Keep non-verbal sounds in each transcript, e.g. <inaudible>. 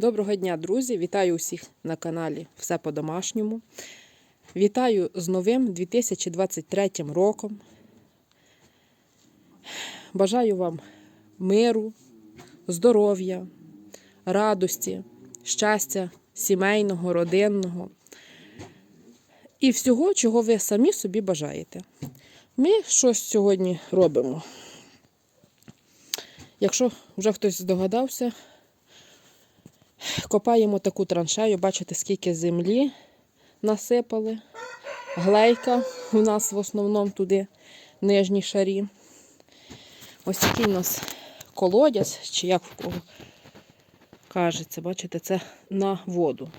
Доброго дня, друзі! Вітаю усіх на каналі Все по-домашньому. Вітаю з новим 2023 роком. Бажаю вам миру, здоров'я, радості, щастя, сімейного, родинного і всього, чого ви самі собі бажаєте. Ми щось сьогодні робимо. Якщо вже хтось здогадався, Копаємо таку траншею, бачите, скільки землі насипали. Глейка у нас в основному туди нижні шарі. Ось такий у нас колодязь, чи як в кого кажеться, бачите, це на воду.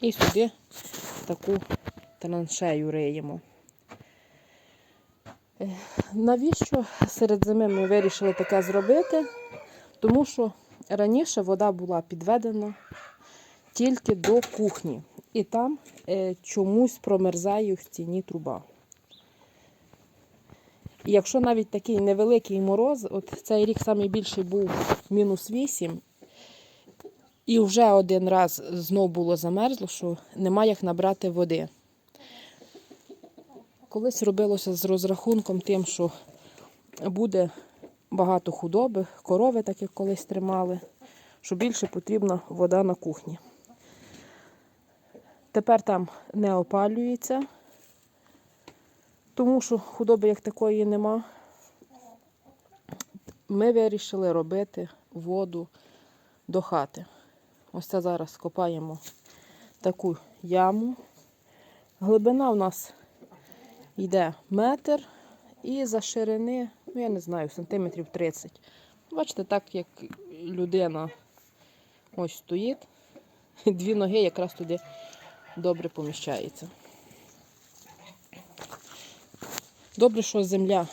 І сюди таку траншею риємо. Е, Навіщо серед зими ми вирішили таке зробити? Тому що раніше вода була підведена тільки до кухні, і там е, чомусь промерзає в стіні труба. І якщо навіть такий невеликий мороз, от цей рік найбільший був мінус 8, і вже один раз знов було замерзло, що немає як набрати води. Колись робилося з розрахунком тим, що буде багато худоби, корови, так як колись тримали, що більше потрібна вода на кухні. Тепер там не опалюється, тому що худоби як такої нема. Ми вирішили робити воду до хати. Ось це зараз копаємо таку яму. Глибина у нас йде метр. І за ширини, ну я не знаю, сантиметрів 30. Бачите, так як людина ось стоїть, <laughs> дві ноги якраз туди добре поміщаються. Добре, що земля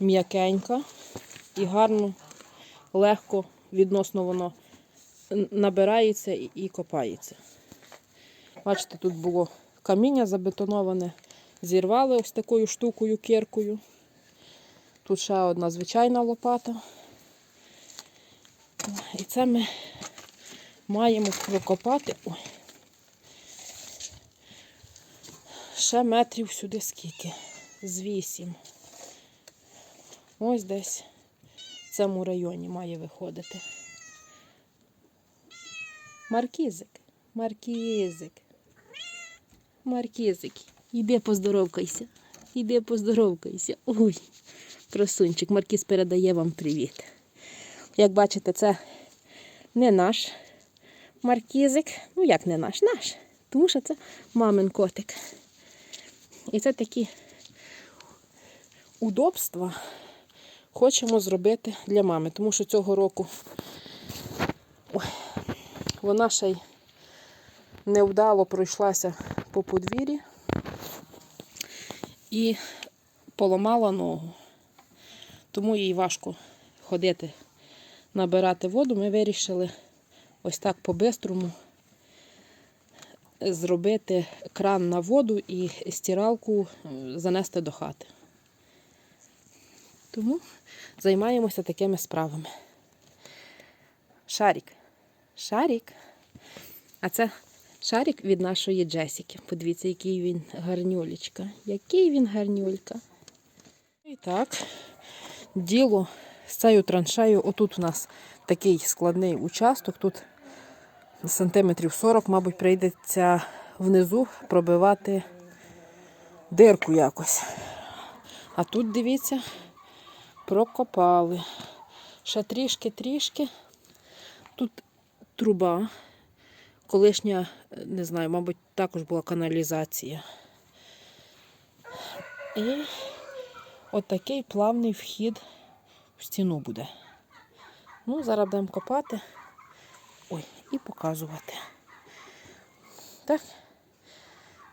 м'якенька і гарно, легко, відносно воно набирається і, копається. Бачите, тут було каміння забетоноване. Зірвали ось такою штукою, кіркою. Тут ще одна звичайна лопата. І це ми маємо прокопати. Ой. Ще метрів сюди скільки? З вісім. Ось десь в цьому районі має виходити. Маркізик, маркізик, маркізик. Іди поздоровкайся. Іди поздоровкайся. Ой, красунчик, Маркіз передає вам привіт. Як бачите, це не наш маркізик. Ну, як не наш, наш. Тому що це мамин котик. І це такі удобства хочемо зробити для мами. Тому що цього року ой, вона ще й невдало пройшлася по подвір'ї і поламала ногу. Тому їй важко ходити, набирати воду. Ми вирішили ось так по-бистрому зробити кран на воду і стиралку занести до хати. Тому займаємося такими справами. Шарик. Шарик. А це Шарик від нашої Джесіки. Подивіться, який він гарнюлечка. Який він гарнюлька. І так, діло з цією траншею. Отут у нас такий складний участок. Тут сантиметрів 40, мабуть, прийдеться внизу пробивати дирку якось. А тут, дивіться, прокопали. Ще трішки-трішки. Тут труба. Колишня, не знаю, мабуть, також була каналізація. І отакий плавний вхід в стіну буде. Ну, зараз будемо копати ой, і показувати. Так,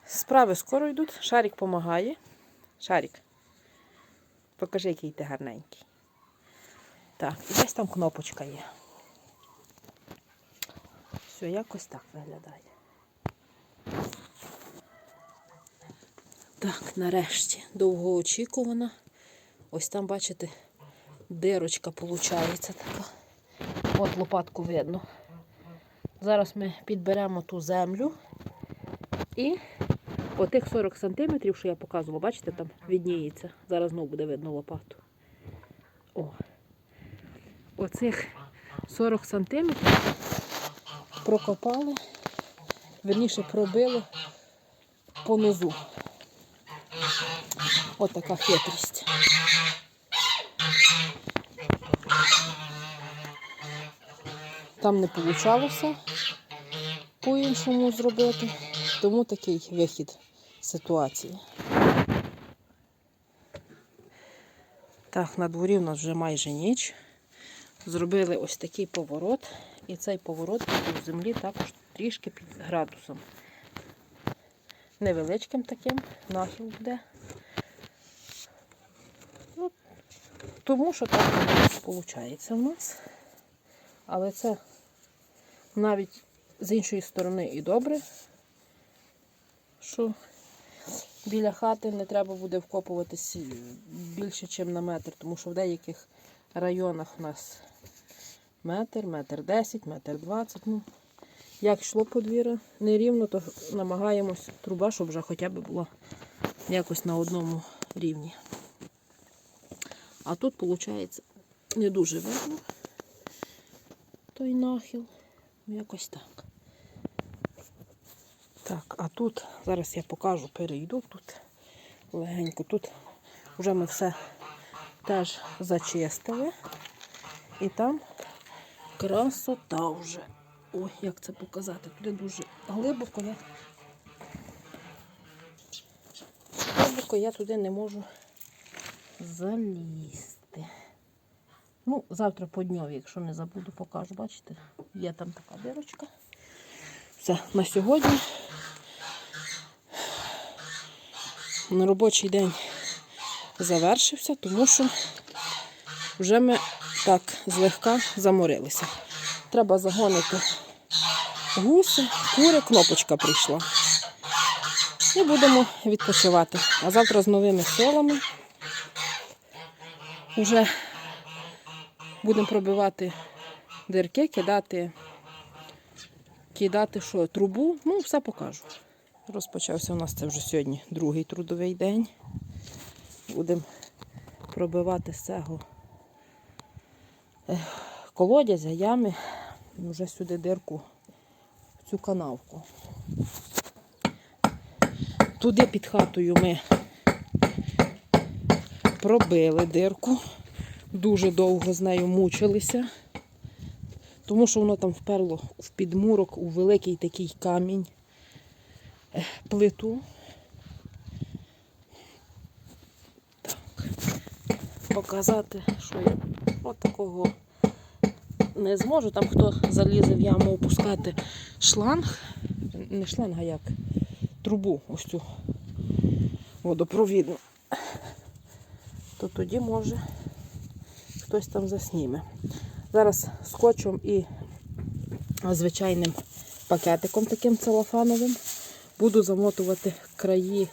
справи скоро йдуть. Шарик допомагає. Шарик. Покажи, який ти гарненький. Так, десь там кнопочка є. Все, якось так виглядає. Так, нарешті, довгоочікувана. Ось там, бачите, дирочка виходить така. От лопатку видно. Зараз ми підберемо ту землю і по тих 40 сантиметрів, що я показувала, бачите, там відніється. Зараз знову буде видно лопату. О. Оцих 40 сантиметрів прокопали, верніше пробили понизу. От така хитрість. Там не вийшло по-іншому зробити, тому такий вихід ситуації. Так, на дворі в нас вже майже ніч. Зробили ось такий поворот, і цей поворот у землі також трішки під градусом. Невеличким таким нахил буде. Ну, тому що так виходить у нас. Але це навіть з іншої сторони і добре, що біля хати не треба буде вкопуватись більше, ніж на метр, тому що в деяких районах у нас метр, метр десять, метр двадцять. Ну, як йшло подвір'я нерівно, то намагаємось труба, щоб вже хоча б була якось на одному рівні. А тут, виходить, не дуже видно той нахил. Якось так. Так, а тут, зараз я покажу, перейду тут легенько. Тут вже ми все теж зачистили. І там красота вже. Ой, як це показати? Туди дуже глибоко я. Глибоко я туди не можу залізти. Ну, завтра по дньові, якщо не забуду, покажу. Бачите, є там така дирочка. Все, на сьогодні. На робочий день завершився, тому що вже ми так злегка заморилися. Треба загонити гуси, кури, кнопочка прийшла. І будемо відпочивати. А завтра з новими силами вже будемо пробивати дирки, кидати, кидати що, трубу, ну, все покажу. Розпочався у нас це вже сьогодні другий трудовий день. Будемо пробивати е, колодязя, ями, вже сюди дирку, цю канавку. Туди під хатою ми пробили дирку. Дуже довго з нею мучилися, тому що воно там вперло в підмурок у великий такий камінь е, плиту. Так. Показати, що я от такого не зможу. Там хто залізе в яму опускати шланг, не шланг, а як трубу ось цю водопровідну, то тоді може хтось там засніме. Зараз скотчем і звичайним пакетиком таким целофановим буду замотувати краї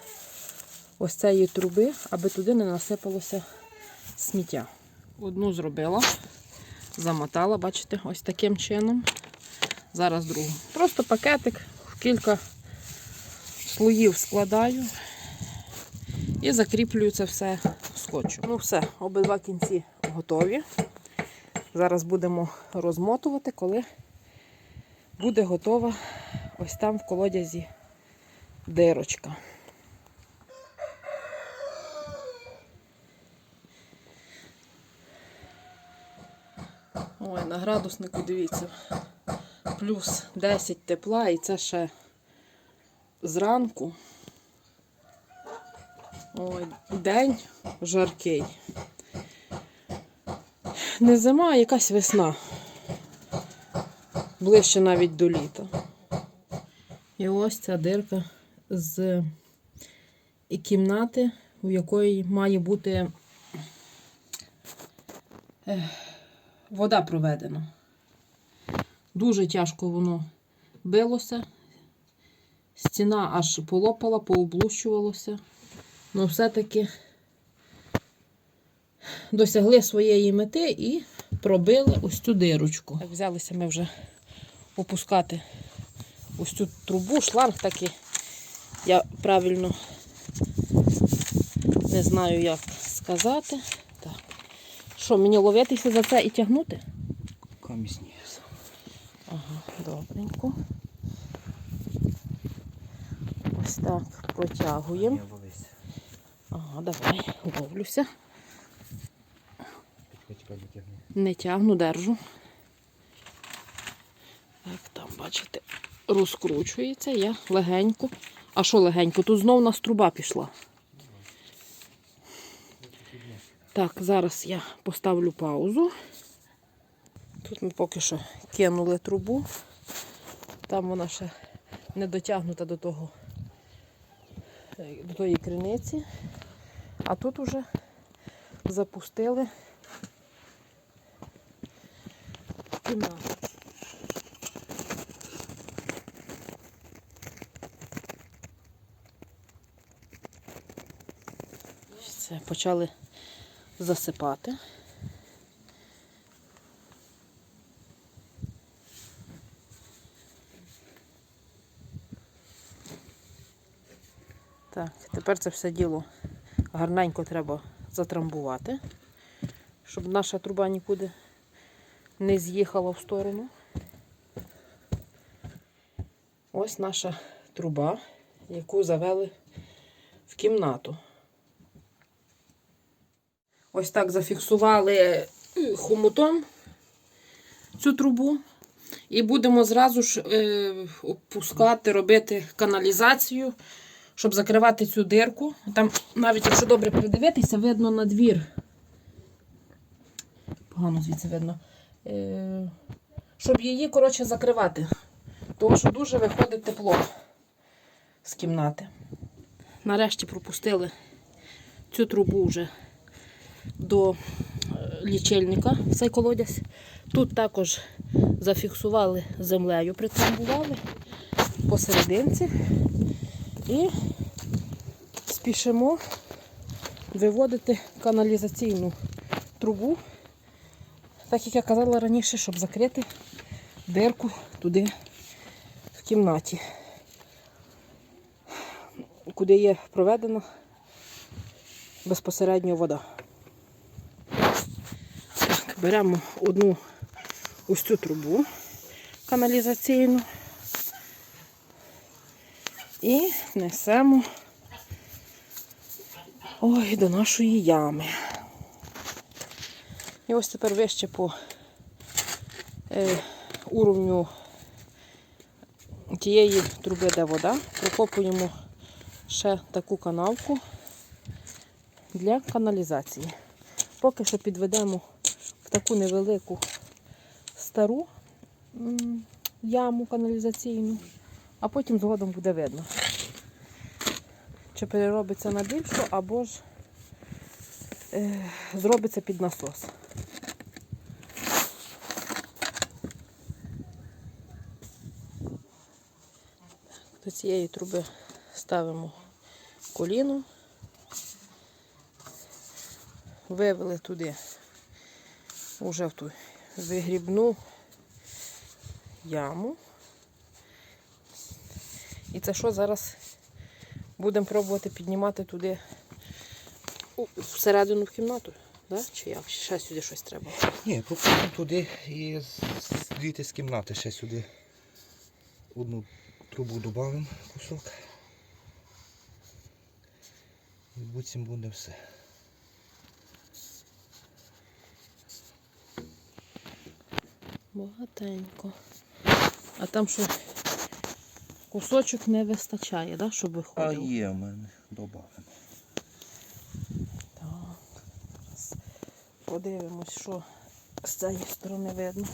ось цієї труби, аби туди не насипалося сміття. Одну зробила, замотала, бачите, ось таким чином. Зараз другу. Просто пакетик в кілька слоїв складаю і закріплюю це все скотчем. Ну все, обидва кінці готові. Зараз будемо розмотувати, коли буде готова ось там в колодязі дирочка. Градуснику дивіться, плюс 10 тепла і це ще зранку. Ой, день жаркий. Не зима, а якась весна. Ближче навіть до літа. І ось ця дирка з кімнати, у якої має бути вода проведена. Дуже тяжко воно билося. Стіна аж полопала, пооблущувалося. Ну, все-таки досягли своєї мети і пробили ось цю дирочку. Так, взялися ми вже опускати ось цю трубу, шланг такий. Я правильно не знаю, як сказати. Що, мені ловитися за це і тягнути? Камісні. Ага, добренько. Ось так протягуємо. Ага, давай, ловлюся. Не тягну, держу. Так, там, бачите, розкручується, я легенько. А що легенько? Тут знов у нас труба пішла. Так, зараз я поставлю паузу. Тут ми поки що кинули трубу. Там вона ще не дотягнута до того, е, до тої криниці. А тут уже запустили кімнату. Все, почали засипати. Так, тепер це все діло гарненько треба затрамбувати, щоб наша труба нікуди не з'їхала в сторону. Ось наша труба, яку завели в кімнату. Ось так зафіксували е, хомутом цю трубу. І будемо зразу ж е, опускати, робити каналізацію, щоб закривати цю дирку. Там, навіть якщо добре придивитися, видно на двір. Погано звідси видно. Е, щоб її, коротше, закривати. Тому що дуже виходить тепло з кімнати. Нарешті пропустили цю трубу вже до е, лічильника в цей колодязь. Тут також зафіксували землею, притрамбували посерединці і спішимо виводити каналізаційну трубу, так як я казала раніше, щоб закрити дирку туди в кімнаті, куди є проведена безпосередньо вода. Беремо одну ось цю трубу каналізаційну і несемо ой, до нашої ями. І ось тепер вище по е, уровню тієї труби, де вода, прокопуємо ще таку канавку для каналізації. Поки що підведемо таку невелику стару яму каналізаційну, а потім згодом буде видно, чи переробиться на більшу, або ж е, зробиться під насос. До цієї труби ставимо коліно, вивели туди уже в ту вигрібну яму. І це що зараз будемо пробувати піднімати туди всередину в кімнату? Да? Чи як? Ще сюди щось треба. Ні, попробуємо туди і звідти з кімнати ще сюди одну трубу додамо кусок. І буцім буде все. Багатенько. А там що кусочок не вистачає, да, щоб А є в мене, додамо. Так. Зараз подивимось, що з цієї сторони видно.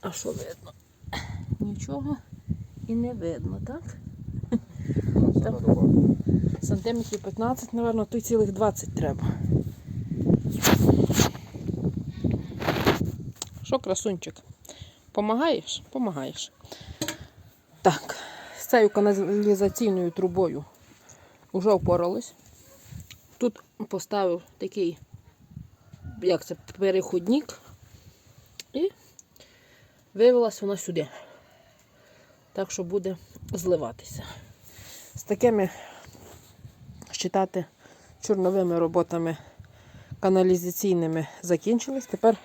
А що видно? Нічого і не видно, так? Сантиметрів 15, напевно, то й цілих 20 треба. Що, красунчик? Помагаєш? Помагаєш. Так, з цією каналізаційною трубою вже впорались. Тут поставив такий, як це, переходник. І вивелась вона сюди. Так що буде зливатися. З такими считати чорновими роботами каналізаційними закінчились. Тепер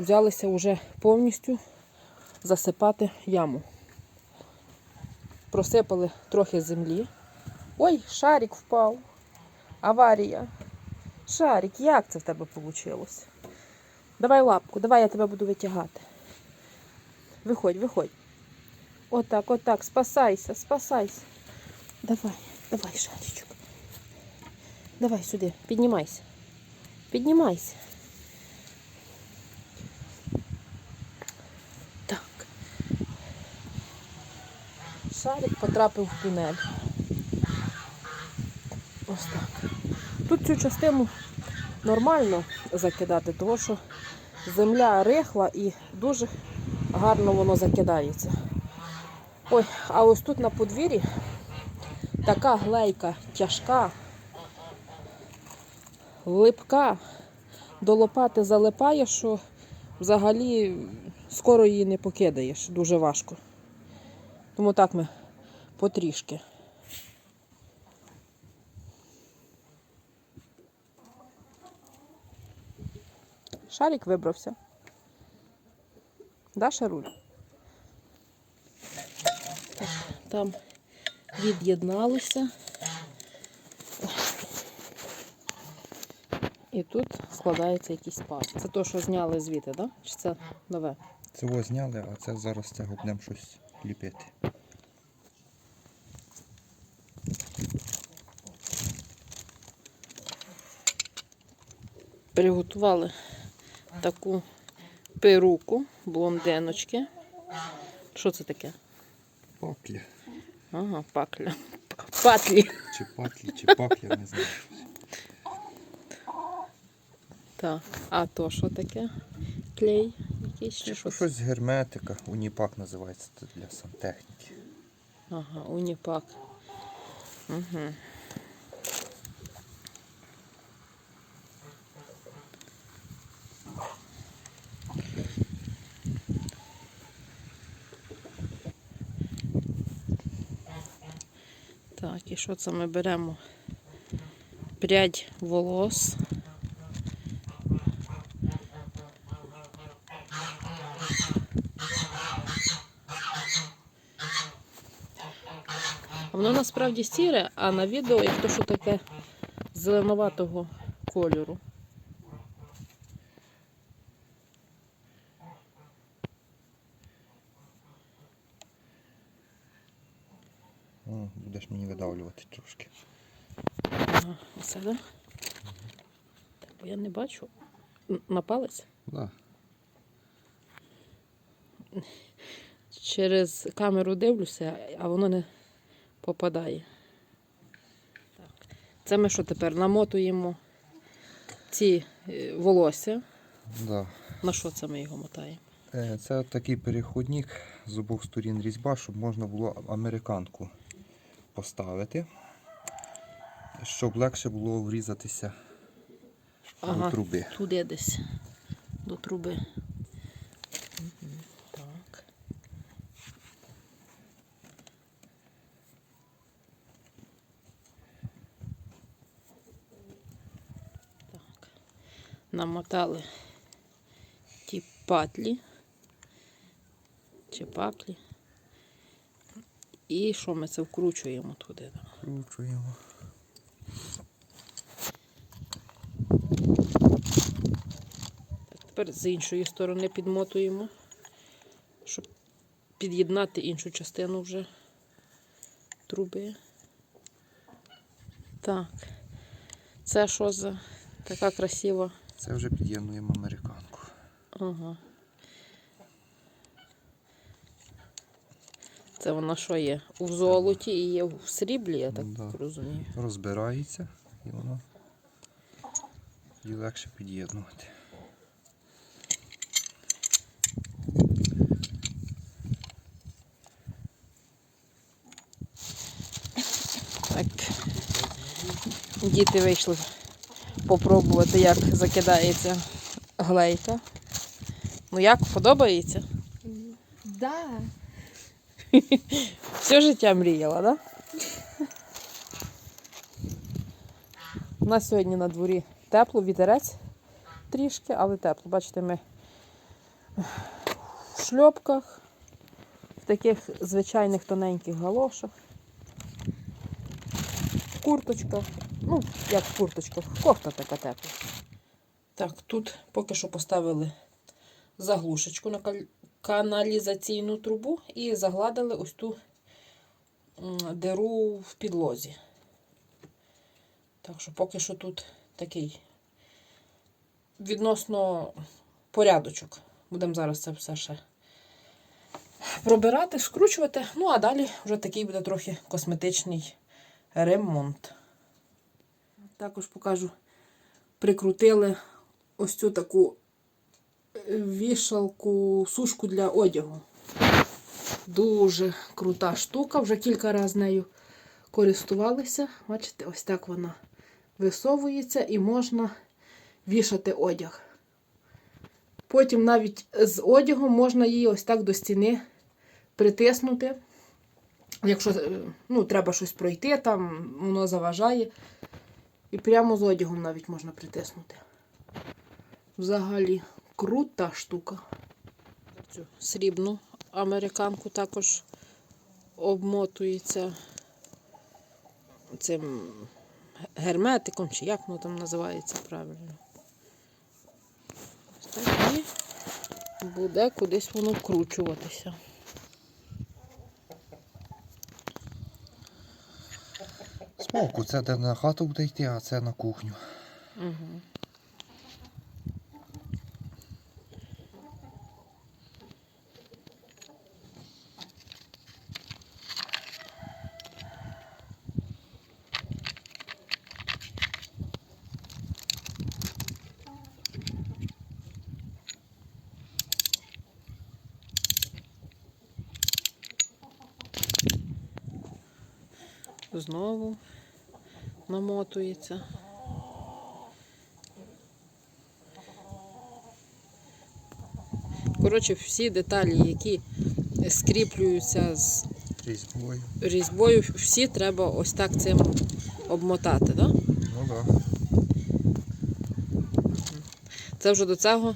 взялися вже повністю засипати яму. Просипали трохи землі. Ой, шарик впав. Аварія. Шарик, як це в тебе вийшло? Давай лапку, давай я тебе буду витягати. Виходь, виходь. Отак, отак, спасайся, спасайся. Давай, давай, шаричок. Давай сюди, піднімайся. Піднімайся. Шарик потрапив в тунель. Ось так. Тут цю частину нормально закидати, тому що земля рихла і дуже гарно воно закидається. Ой, а ось тут на подвір'ї така глейка тяжка, липка, до лопати залипає, що взагалі скоро її не покидаєш, дуже важко. Тому так ми потрішки. Шарик вибрався. Да, Шаруль? Так, там від'єдналося. І тут складається якийсь паз. Це то, що зняли звідти, да? Чи це нове? Цього зняли, а це зараз цього будемо щось ліпити. Приготували таку перуку блондиночки. Що це таке? Паклі. Ага, пакля. Патлі. Чи паклі, чи паклі, я не знаю. Так, а то що таке? Клей якийсь чи Чи що? щось з герметика, уніпак називається це для сантехніки. Ага, уніпак. Угу. Так, і що це ми беремо? Прядь волос. Воно насправді сіре, а на відео як то що таке зеленуватого кольору. О, будеш мені видавлювати трошки. Ага, оце, да? Так, бо я не бачу. На палець? Да. Через камеру дивлюся, а воно не попадає. Це ми що тепер намотуємо ці е, волосся. Да. На що це ми його мотаємо? Е, Це такий переходник з обох сторін різьба, щоб можна було американку поставити, щоб легше було врізатися до труби. Туди десь. До труби. Намотали ті патлі. Чи паклі. І що ми це вкручуємо туди? Вкручуємо. Тепер з іншої сторони підмотуємо, щоб під'єднати іншу частину вже труби. Так. Це що за така красива? Це вже під'єднуємо американку. Ага. Це вона що є? У золоті і є в сріблі, я так Да. розумію. Розбирається і воно тоді легше під'єднувати. Так. Діти вийшли попробувати, як закидається глейка. Ну як, подобається? Да. <laughs> Все життя мріяла, да? У нас сьогодні на дворі тепло, вітерець трішки, але тепло. Бачите, ми в шльопках, в таких звичайних тоненьких галошах, в курточках. Ну, як в курточках, кофта така тепла. Так, тут поки що поставили заглушечку на каналізаційну трубу і загладили ось ту диру в підлозі. Так що поки що тут такий відносно порядочок. Будемо зараз це все ще пробирати, скручувати. Ну, а далі вже такий буде трохи косметичний ремонт. Також покажу, прикрутили ось цю таку вішалку, сушку для одягу. Дуже крута штука. Вже кілька разів нею користувалися. Бачите, ось так вона висовується і можна вішати одяг. Потім навіть з одягом можна її ось так до стіни притиснути. Якщо е, ну, треба щось пройти, там воно заважає. І прямо з одягом навіть можна притиснути. Взагалі крута штука. Цю срібну американку також обмотується цим герметиком, чи як воно там називається правильно. Так і буде кудись воно вкручуватися. Смоку, це де на хату буде йти, а це на кухню. Угу. Знову намотується. Коротше, всі деталі, які скріплюються з Різьбою. різьбою, всі треба ось так цим обмотати. Да? Ну так. Да. Це вже до цього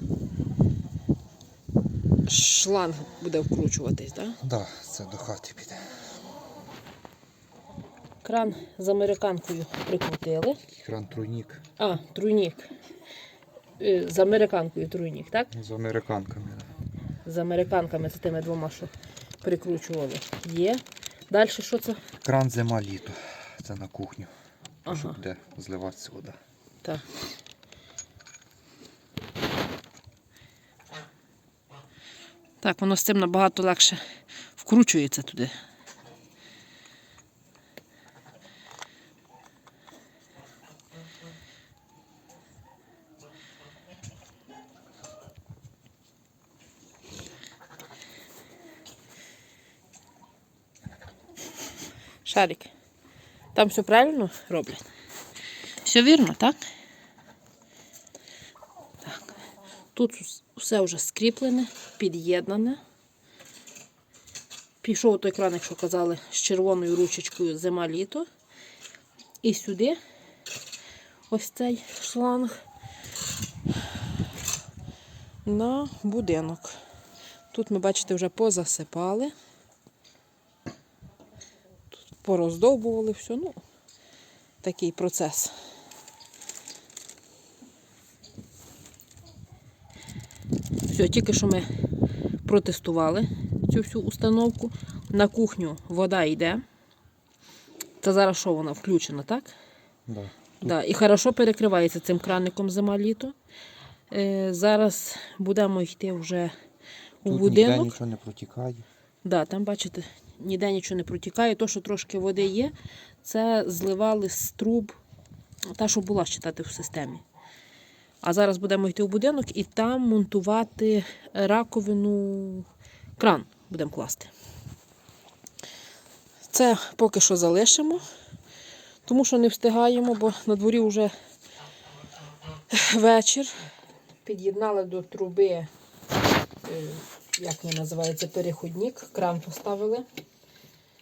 шланг буде вкручуватись. Да? Да, це до хати піде. Кран з американкою прикрутили. Кран тройник А, тройник. Е, З американкою тройник, так? з американками. З американками, це тими двома, що прикручували. Є. Далі що це? Кран зима літо. Це на кухню. Ага. Щоб буде зливатися вода. Так. Так, воно з цим набагато легше вкручується туди. Шарик. Там все правильно роблять? Все вірно, так? Так. Тут все вже скріплене, під'єднане. Пішов той кран, якщо казали, з червоною ручечкою зима-літо. І сюди ось цей шланг на будинок. Тут ми, бачите, вже позасипали. Пороздовбували все. Ну, такий процес. Все, тільки що ми протестували цю всю установку. На кухню вода йде. Це зараз що вона включена, так? Да. Да, і хорошо перекривається цим краником зима-літо. Е, зараз будемо йти вже у Тут ніде будинок. нічого не протікає. Да, там, бачите, ніде нічого не протікає. То, що трошки води є, це зливали з труб, та, що була читати в системі. А зараз будемо йти в будинок і там монтувати раковину, кран будемо класти. Це поки що залишимо, тому що не встигаємо, бо на дворі вже вечір. Під'єднали до труби е, як він називається, переходник, кран поставили.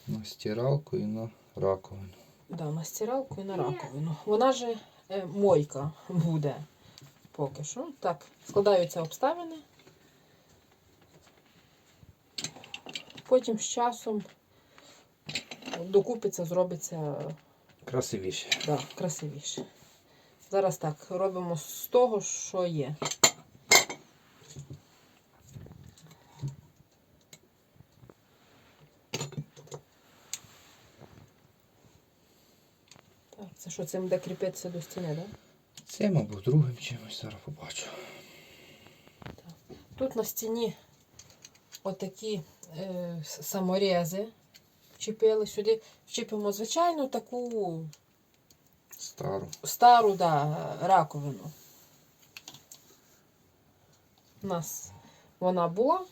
На стиралку і на раковину. Да, на стиралку і на раковину. Вона же е, мойка буде поки що. Так, складаються обставини. Потім з часом докупиться, зробиться Красивіше. да, красивіше. Зараз так, робимо з того, що є. Так, це що, цим буде кріпитися до стіни, так? Да? Цим або другим чимось зараз побачу. Тут на стіні отакі е, саморези вчепили сюди. Вчепимо звичайну таку Стару. стару да, раковину. У нас вона була,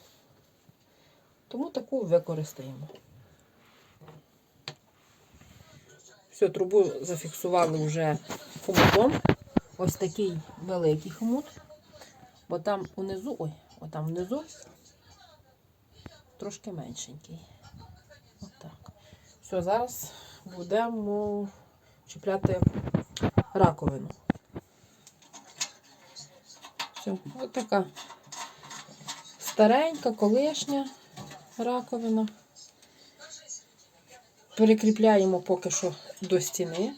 тому таку використаємо. Все, трубу зафіксували вже хомутом. Ось такий великий хомут. Бо там унизу, ой, отам внизу трошки меншенький. Отак. Все, зараз будемо чіпляти раковину. Все, от така старенька, колишня раковина. Перекріпляємо поки що до стіни.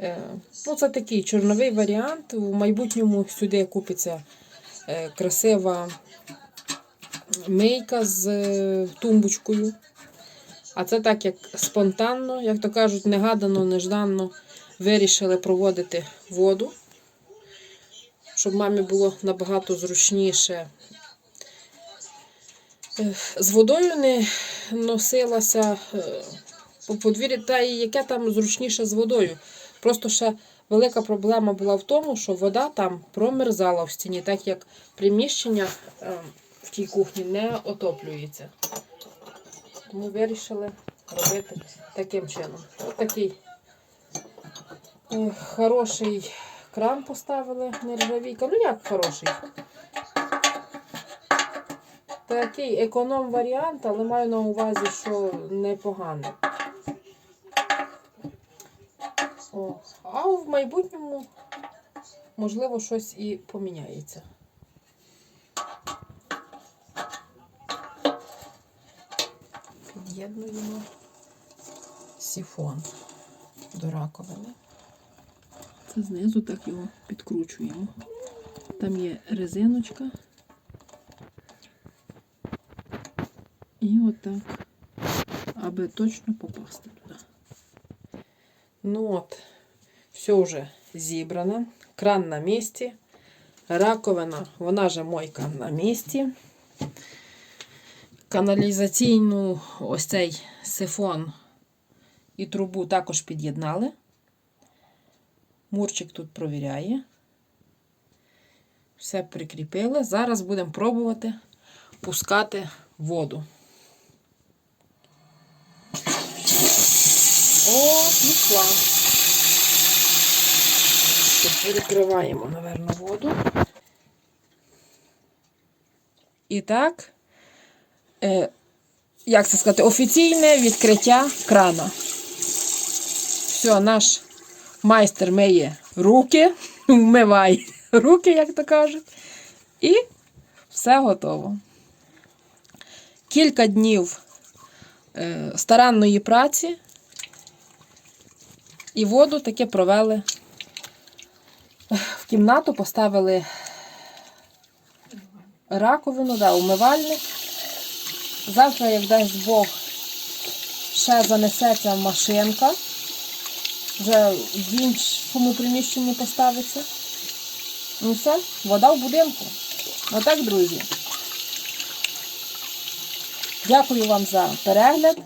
Е, Ну, це такий чорновий варіант. У майбутньому сюди купиться е, красива мийка з е, тумбочкою. А це так як спонтанно, як то кажуть, негадано, нежданно вирішили проводити воду, щоб мамі було набагато зручніше. З водою не носилася по подвір'ю, та і яке там зручніше з водою. Просто ще велика проблема була в тому, що вода там промерзала в стіні, так як приміщення е, в тій кухні не отоплюється. Тому вирішили робити таким чином. Ось такий е, хороший кран поставили нержавійка. Ну як хороший? Такий економ варіант, але маю на увазі, що непоганий. О, а в майбутньому, можливо, щось і поміняється. Під'єднуємо сіфон до раковини. Це знизу так його підкручуємо. Там є резиночка. І отак, аби точно попасти. Ну от, все вже зібрано. Кран на місці. Раковина, вона же мойка на місці. Каналізаційну ось цей сифон і трубу також під'єднали. Мурчик тут провіряє. Все прикріпили. Зараз будемо пробувати пускати воду. О, пішла. Тут перекриваємо, напевно, воду. І так, е, як це сказати, офіційне відкриття крана. Все, наш майстер миє руки, <laughs> вмиває руки, як то кажуть. І все готово. Кілька днів е, старанної праці. І воду таке провели в кімнату, поставили раковину, да, умивальник. Завтра, як дасть Бог, ще занесеться машинка. Вже в іншому приміщенні поставиться. Ну все, вода в будинку. Отак, друзі. Дякую вам за перегляд.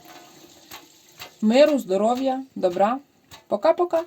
Миру, здоров'я, добра. Пока-пока.